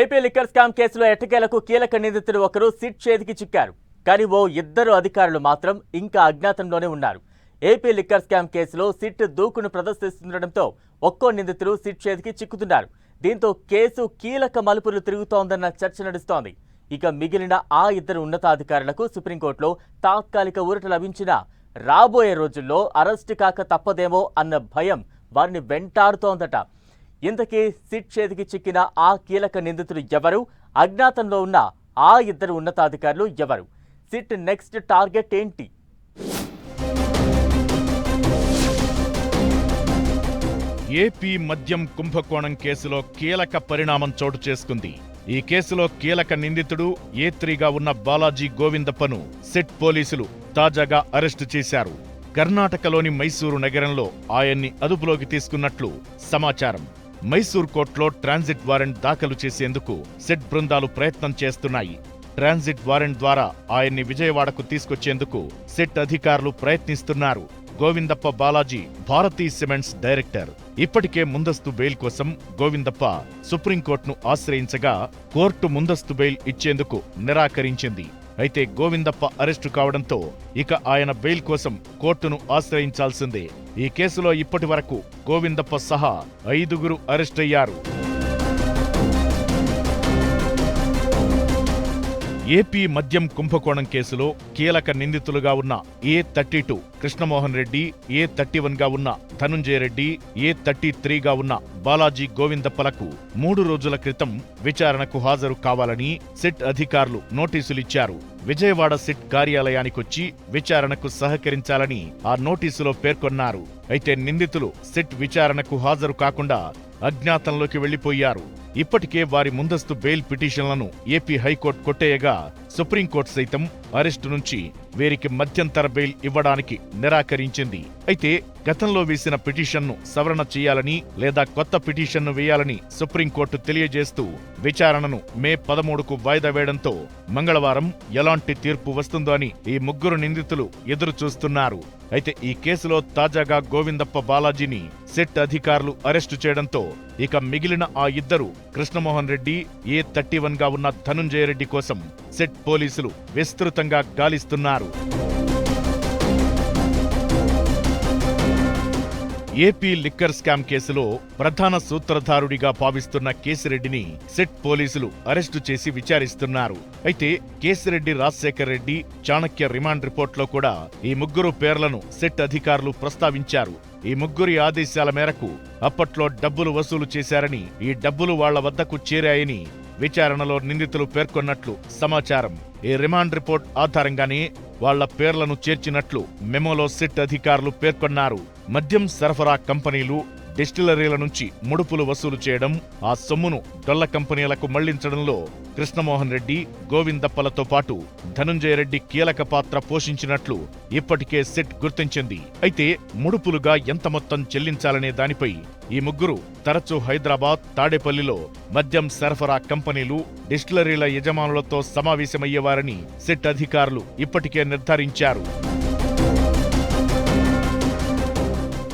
AP liquor scam కేసులో ఎట్టకేలకు కీలక నిందితుడు ఒకరు సిట్ చేతికి చిక్కారు. కానీ ఓ ఇద్దరు అధికారులు మాత్రం ఇంకా అజ్ఞాతంలోనే ఉన్నారు. ఏపీ లిక్కర్ స్కామ్ కేసులో సిట్ దూకును ప్రదర్శిస్తుండటంతో ఒక్కో నిందితుడు సిట్ చేతికి చిక్కుతున్నారు. దీంతో కేసు కీలక మలుపులు తిరుగుతోందన్న చర్చ నడుస్తోంది. ఇక మిగిలిన ఆ ఇద్దరు ఉన్నతాధికారులకు సుప్రీంకోర్టులో తాత్కాలిక ఊరట లభించినా రాబోయే రోజుల్లో అరెస్టు కాక తప్పదేమో అన్న భయం వారిని వెంటాడుతోందట. ఇంతకీ సిట్ చేతికి చిక్కిన ఆ కీలక నిందితుడు ఎవరు? అజ్ఞాతంలో ఉన్న ఆ ఇద్దరు ఉన్నతాధికారులు ఎవరు? సిట్ నెక్స్ట్ టార్గెట్ ఏంటి? ఏపీ మద్యం కుంభకోణం కేసులో కీలక పరిణామం చోటు చేసుకుంది. ఈ కేసులో కీలక నిందితుడు ఏ త్రీగా ఉన్న బాలాజీ గోవిందప్పను సెట్ పోలీసులు తాజాగా అరెస్టు చేశారు. కర్ణాటకలోని మైసూరు నగరంలో ఆయన్ని అదుపులోకి తీసుకున్నట్లు సమాచారం. మైసూర్ కోర్టులో ట్రాన్సిట్ వారెంట్ దాఖలు చేసేందుకు సెట్ బృందాలు ప్రయత్నం చేస్తున్నాయి. ట్రాన్సిట్ వారెంట్ ద్వారా ఆయన్ని విజయవాడకు తీసుకొచ్చేందుకు సెట్ అధికారులు ప్రయత్నిస్తున్నారు. Govindappa Balaji Bharathi cements director. ఇప్పటికే ముందస్తు బెయిల్ కోసం గోవిందప్ప సుప్రీంకోర్టును ఆశ్రయించగా కోర్టు ముందస్తు బెయిల్ ఇచ్చేందుకు నిరాకరించింది. అయితే గోవిందప్ప అరెస్టు కావడంతో ఇక ఆయన బెయిల్ కోసం కోర్టును ఆశ్రయించాల్సిందే. ఈ కేసులో ఇప్పటి వరకు గోవిందప్ప సహా ఐదుగురు అరెస్టయ్యారు. ఏపీ మద్యం కుంభకోణం కేసులో కీలక నిందితులుగా ఉన్న A thirty two Krishnamohan Reddy A thirty వన్గా ఉన్న ధనుంజయ రెడ్డి ఏ థర్టీ త్రీగా ఉన్న బాలాజీ గోవిందప్పలకు మూడు రోజుల క్రితం విచారణకు హాజరు కావాలని సిట్ అధికారులు నోటీసులిచ్చారు. విజయవాడ సిట్ కార్యాలయానికొచ్చి విచారణకు సహకరించాలని ఆ నోటీసులో పేర్కొన్నారు. అయితే నిందితులు సిట్ విచారణకు హాజరు కాకుండా అజ్ఞాతంలోకి వెళ్ళిపోయారు ఇప్పటికే వారి ముందస్తు బెయిల్ పిటిషన్లను ఏపీ హైకోర్టు కొట్టేయగా సుప్రీంకోర్టు సైతం అరెస్టు నుంచి వీరికి మధ్యంతర బెయిల్ ఇవ్వడానికి నిరాకరించింది. అయితే గతంలో వేసిన పిటిషన్ను సవరణ చేయాలని లేదా కొత్త పిటిషన్ను వేయాలని సుప్రీంకోర్టు తెలియజేస్తూ విచారణను మే పదమూడుకు వాయిదా వేయడంతో మంగళవారం ఎలాంటి తీర్పు వస్తుందో అని ఈ ముగ్గురు నిందితులు ఎదురుచూస్తున్నారు. అయితే ఈ కేసులో తాజాగా గోవిందప్ప బాలాజీని సెట్ అధికారులు అరెస్టు చేయడంతో ఇక మిగిలిన ఆ ఇద్దరు కృష్ణమోహన్ రెడ్డి ఏ థర్టీ వన్గా ఉన్న ధనుంజయ రెడ్డి కోసం సెట్ పోలీసులు విస్తృతంగా గాలిస్తున్నారు. ఏపీ లిక్కర్ స్కామ్ కేసులో ప్రధాన సూత్రధారుడిగా భావిస్తున్న కేసిరెడ్డిని సెట్ పోలీసులు అరెస్టు చేసి విచారిస్తున్నారు. అయితే కేసిరెడ్డి రాజశేఖర్ రెడ్డి చాణక్య రిమాండ్ రిపోర్ట్లో కూడా ఈ ముగ్గురు పేర్లను సెట్ అధికారులు ప్రస్తావించారు. ఈ ముగ్గురి ఆదేశాల మేరకు అప్పట్లో డబ్బులు వసూలు చేశారని ఈ డబ్బులు వాళ్ళ వద్దకు చేరాయని విచారణలో నిందితులు పేర్కొన్నట్లు సమాచారం. ఈ రిమాండ్ రిపోర్ట్ ఆధారంగానే వాళ్ళ పేర్లను చేర్చినట్లు మెమోలో సిట్ అధికారులు పేర్కొన్నారు. మద్యం సరఫరా కంపెనీలు డిస్టిలరీల నుంచి ముడుపులు వసూలు చేయడం ఆ సొమ్మును డొల్ల కంపెనీలకు మళ్ళించడంలో కృష్ణమోహన్ రెడ్డి గోవిందప్పలతో పాటు ధనుంజయ రెడ్డి కీలక పాత్ర పోషించినట్లు ఇప్పటికే సెట్ గుర్తించింది. అయితే ముడుపులుగా ఎంత మొత్తం చెల్లించాలనే దానిపై ఈ ముగ్గురు తరచూ హైదరాబాద్ తాడేపల్లిలో మద్యం సరఫరా కంపెనీలు డిస్టిలరీల యజమానులతో సమావేశమయ్యేవారని సెట్ అధికారులు ఇప్పటికే నిర్ధారించారు.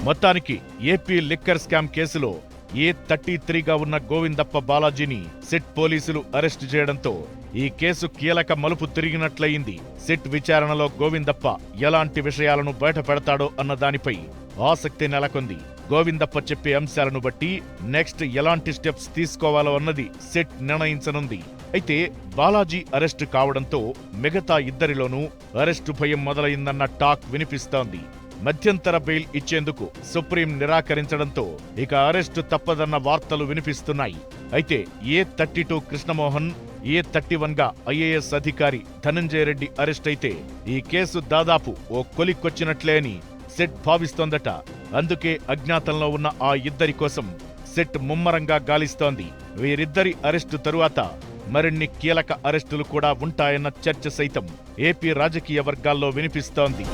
మొత్తానికి ఏపీ లిక్కర్ స్కామ్ కేసులో ఏ థర్టీ త్రీగా ఉన్న గోవిందప్ప బాలాజీని సిట్ పోలీసులు అరెస్టు చేయడంతో ఈ కేసు కీలక మలుపు తిరిగినట్లయింది. సిట్ విచారణలో గోవిందప్ప ఎలాంటి విషయాలను బయటపెడతాడో అన్న దానిపై ఆసక్తి నెలకొంది. గోవిందప్ప చెప్పే అంశాలను బట్టి నెక్స్ట్ ఎలాంటి స్టెప్స్ తీసుకోవాలో అన్నది సెట్ నిర్ణయించనుంది. అయితే బాలాజీ అరెస్టు కావడంతో మిగతా ఇద్దరిలోనూ అరెస్టు భయం మొదలైందన్న టాక్ వినిపిస్తోంది. మధ్యంతర బెయిల్ ఇచ్చేందుకు సుప్రీం నిరాకరించడంతో ఇక అరెస్టు తప్పదన్న వార్తలు వినిపిస్తున్నాయి. అయితే A thirty two Krishnamohan A thirty వన్గా ఐఏఎస్ అధికారి ధనంజయ రెడ్డి అరెస్ట్ అయితే ఈ కేసు దాదాపు ఓ కొలిక్కొచ్చినట్లే అని సెట్ భావిస్తోందట. అందుకే అజ్ఞాతంలో ఉన్న ఆ ఇద్దరి కోసం సెట్ ముమ్మరంగా గాలిస్తోంది. వీరిద్దరి అరెస్టు తరువాత మరిన్ని కీలక అరెస్టులు కూడా ఉంటాయన్న చర్చ సైతం ఏపీ రాజకీయ వర్గాల్లో వినిపిస్తోంది.